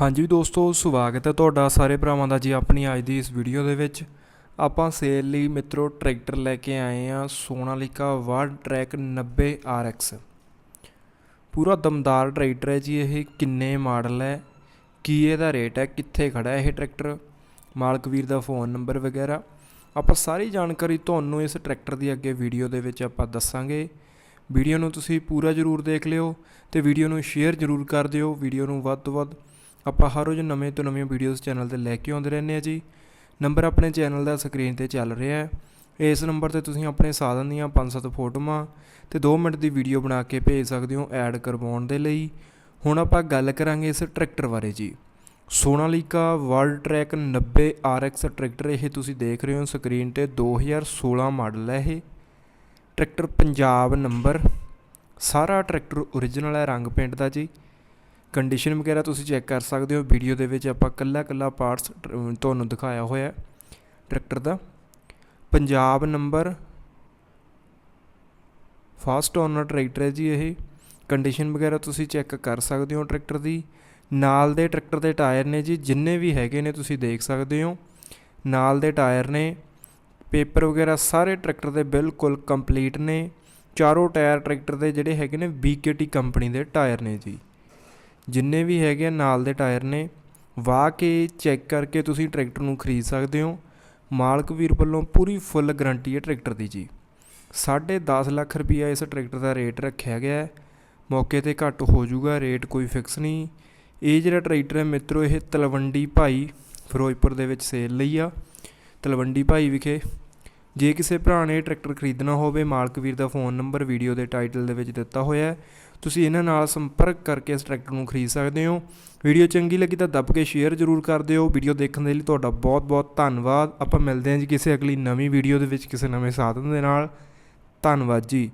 ਹਾਂਜੀ ਦੋਸਤੋ, ਸਵਾਗਤ ਹੈ ਤੁਹਾਡਾ ਸਾਰੇ ਭਰਾਵਾਂ ਦਾ ਜੀ ਆਪਣੀ ਅੱਜ ਦੀ ਇਸ ਵੀਡੀਓ ਦੇ ਵਿੱਚ। ਆਪਾਂ ਸੇਲ ਲਈ ਮਿੱਤਰੋ ਟਰੈਕਟਰ ਲੈ ਕੇ ਆਏ ਆ ਸੋਨਾਲੀਕਾ ਵਰਡ ਟਰੈਕ 90 RX ਪੂਰਾ ਦਮਦਾਰ ਟਰੈਕਟਰ ਹੈ ਜੀ ਇਹ, ਕਿੰਨੇ ਮਾਡਲ ਹੈ, ਕੀ ਇਹਦਾ ਰੇਟ ਹੈ, ਕਿੱਥੇ ਖੜਾ ਹੈ ਇਹ ਟਰੈਕਟਰ, ਮਾਲਕ ਵੀਰ ਦਾ ਫੋਨ ਨੰਬਰ ਵਗੈਰਾ। ਆਪਾਂ ਸਾਰੀ ਜਾਣਕਾਰੀ ਤੁਹਾਨੂੰ ਇਸ ਟਰੈਕਟਰ ਦੀ ਅੱਗੇ ਵੀਡੀਓ ਦੇ ਵਿੱਚ ਆਪਾਂ ਦੱਸਾਂਗੇ। ਵੀਡੀਓ ਨੂੰ ਤੁਸੀਂ ਪੂਰਾ ਜ਼ਰੂਰ ਦੇਖ ਲਿਓ ਤੇ ਵੀਡੀਓ ਨੂੰ ਸ਼ੇਅਰ ਜ਼ਰੂਰ ਕਰ ਦਿਓ। ਵੀਡੀਓ ਨੂੰ ਵੱਧ ਤੋਂ ਵੱਧ ਆਪਾਂ ਹਰ ਰੋਜ਼ ਨਵੇਂ ਤੋਂ ਨਵੀਆਂ ਵੀਡੀਓਜ਼ ਚੈਨਲ ਤੇ ਲੈ ਕੇ ਆਉਂਦੇ ਰਹਿੰਦੇ ਆ ਜੀ। ਨੰਬਰ ਆਪਣੇ ਚੈਨਲ ਦਾ ਸਕਰੀਨ ਤੇ ਚੱਲ ਰਿਹਾ ਹੈ। ਇਸ ਨੰਬਰ ਤੇ ਤੁਸੀਂ ਆਪਣੇ ਸਾਧਨ ਦੀਆਂ 5-7 ਫੋਟੋਆਂ ਤੇ 2 ਮਿੰਟ ਦੀ ਵੀਡੀਓ ਬਣਾ ਕੇ ਭੇਜ ਸਕਦੇ ਹੋ ਐਡ ਕਰਵਾਉਣ ਦੇ ਲਈ। ਹੁਣ ਆਪਾਂ ਗੱਲ ਕਰਾਂਗੇ ਇਸ ਟਰੈਕਟਰ ਬਾਰੇ ਜੀ। Sonalika world track 90 RX tractor ਇਹ ਤੁਸੀਂ ਦੇਖ ਰਹੇ ਹੋ ਸਕਰੀਨ ਤੇ 2016 ਮਾਡਲ ਹੈ ਇਹ। ਟਰੈਕਟਰ ਪੰਜਾਬ ਨੰਬਰ ਸਾਰਾ ਟਰੈਕਟਰ ਓਰੀਜਨਲ ਹੈ, ਰੰਗ ਪੇਂਟ ਦਾ ਜੀ। ਕੰਡੀਸ਼ਨ ਵਗੈਰਾ ਤੁਸੀਂ ਚੈੱਕ ਕਰ ਸਕਦੇ ਹੋ। ਵੀਡੀਓ ਦੇ ਵਿੱਚ ਆਪਾਂ ਕੱਲਾ ਕੱਲਾ ਪਾਰਟਸ ਤੁਹਾਨੂੰ ਦਿਖਾਇਆ ਹੋਇਆ ਟਰੈਕਟਰ ਦਾ। Punjab number first owner tractor ਹੈ ਜੀ ਇਹ। ਕੰਡੀਸ਼ਨ ਵਗੈਰਾ ਤੁਸੀਂ ਚੈੱਕ ਕਰ ਸਕਦੇ ਹੋ ਟਰੈਕਟਰ ਦੀ। ਨਾਲ ਦੇ ਟਰੈਕਟਰ ਦੇ ਟਾਇਰ ਨੇ ਜੀ, ਜਿੰਨੇ ਵੀ ਹੈਗੇ ਨੇ ਤੁਸੀਂ ਦੇਖ ਸਕਦੇ ਹੋ। ਨਾਲ ਦੇ ਟਾਇਰ ਨੇ ਪੇਪਰ ਵਗੈਰਾ ਸਾਰੇ ਟਰੈਕਟਰ ਦੇ ਬਿਲਕੁਲ ਕੰਪਲੀਟ ਨੇ। ਚਾਰੋਂ ਟਾਇਰ ਟਰੈਕਟਰ ਦੇ ਜਿਹੜੇ ਹੈਗੇ ਨੇ BKT ਕੰਪਨੀ ਦੇ ਟਾਇਰ ਨੇ ਜੀ। ਜਿੰਨੇ ਵੀ ਹੈਗੇ ਆ ਨਾਲ ਦੇ ਟਾਇਰ ਨੇ, ਵਾਹ ਕੇ ਚੈੱਕ ਕਰਕੇ ਤੁਸੀਂ ਟਰੈਕਟਰ ਨੂੰ ਖਰੀਦ ਸਕਦੇ ਹੋ। ਮਾਲਕ ਵੀਰ ਵੱਲੋਂ ਪੂਰੀ ਫੁੱਲ ਗਾਰੰਟੀ ਹੈ ਟਰੈਕਟਰ ਦੀ ਜੀ। 10.5 ਲੱਖ ਰੁਪਈਆ ਇਸ ਟਰੈਕਟਰ ਦਾ ਰੇਟ ਰੱਖਿਆ ਗਿਆ ਹੈ। ਮੌਕੇ ਤੇ ਘੱਟ ਹੋ ਜਾਊਗਾ, ਰੇਟ ਕੋਈ ਫਿਕਸ ਨਹੀਂ। ਇਹ ਜਿਹੜਾ ਟਰੈਕਟਰ ਹੈ ਮਿੱਤਰੋ, ਇਹ ਤਲਵੰਡੀ ਭਾਈ ਫਿਰੋਜ਼ਪੁਰ ਦੇ ਵਿੱਚ ਸੇਲ ਲਈ ਆ। ਤਲਵੰਡੀ ਭਾਈ ਵਿਖੇ। ਜੇ ਕਿਸੇ ਭਰਾ ਨੇ ਇਹ ਟਰੈਕਟਰ ਖਰੀਦਣਾ ਹੋਵੇ, ਮਾਲਕ ਵੀਰ ਦਾ ਫੋਨ ਨੰਬਰ, ਵੀਡੀਓ ਦੇ ਟਾਈਟਲ ਦੇ ਵਿੱਚ ਦਿੱਤਾ ਹੋਇਆ ਹੈ। ਤੁਸੀਂ ਇਹਨਾਂ ਨਾਲ ਸੰਪਰਕ ਕਰਕੇ ਇਸ ਟਰੈਕਟਰ ਨੂੰ ਖਰੀਦ ਸਕਦੇ ਹੋ। ਵੀਡੀਓ ਚੰਗੀ ਲੱਗੀ ਤਾਂ ਦੱਬ ਕੇ ਸ਼ੇਅਰ ਜ਼ਰੂਰ ਕਰ ਦਿਓ। ਵੀਡੀਓ ਦੇਖਣ ਦੇ ਲਈ ਤੁਹਾਡਾ ਬਹੁਤ ਬਹੁਤ ਧੰਨਵਾਦ। ਆਪਾਂ ਮਿਲਦੇ ਹਾਂ ਜੀ ਕਿਸੇ ਅਗਲੀ ਨਵੀਂ ਵੀਡੀਓ ਦੇ ਵਿੱਚ ਕਿਸੇ ਨਵੇਂ ਸਾਧਨ ਦੇ ਨਾਲ। ਧੰਨਵਾਦ ਜੀ।